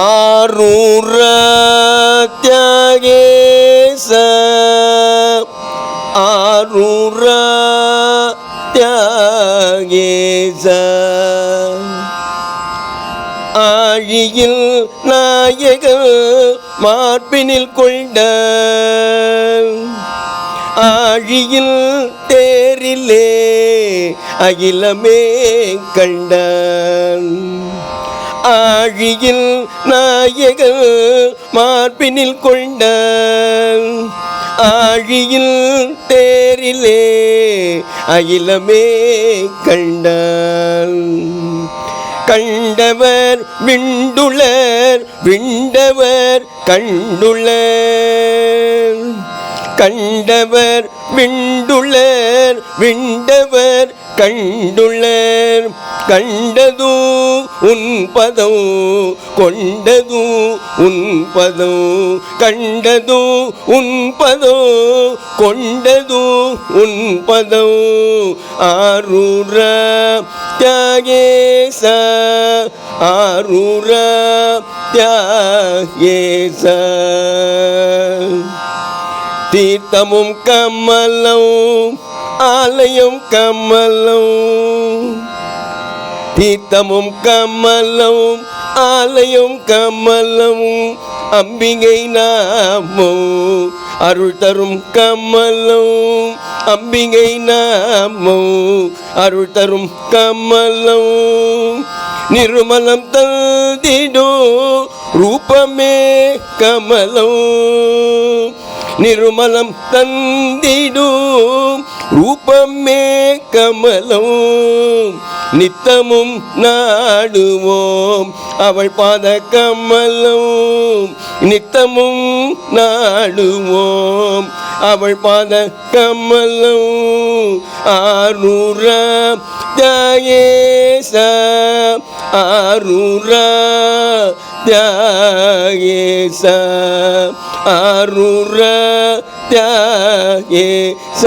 ஆரூர தியாகேச ஆரூர தியாகேச ஆழியில் நாயகல் மார்பினில் கொண்ட ஆழியில் தேரிலே அகிலமே கண்டான் ஆழியில் நாயகர் மார்பினில் கொண்ட ஆழியில் தேரிலே அகிலமே கண்டான் கண்டவர் விண்டுளர் விண்டவர் கண்டுளர். கண்டவர் விண்டுள்ளேர் விண்டவர் கண்டுள்ளேர் கண்டது உன்பதோ பதம் கொண்டது உன் பதம். கண்டது உன்பதோ கொண்டது உன் ஆரூர தியாகேச ஆரூர தியாகேச. தீர்த்தமும் கமலம் ஆலயம் கமலம். தீர்த்தமும் கமலம் ஆலயம் கமலம் அம்பிகை நாமோ அருள் தரும் கமலம் அம்பிகை நாமோ அருள் தரும் கமலம் நிருமலம் தந்திடும் ரூபமே கமலம். நிர்மலம் தந்திடும். ரூபமே கமலம். நித்தமும் நாடுவோம். அவள் பாத கமலம். நித்தமும் நாடுவோம். அவள் பாத கமலம். ஆரூர தியாகேச ஆரூர தியாகேச ஆரூர தியாகேச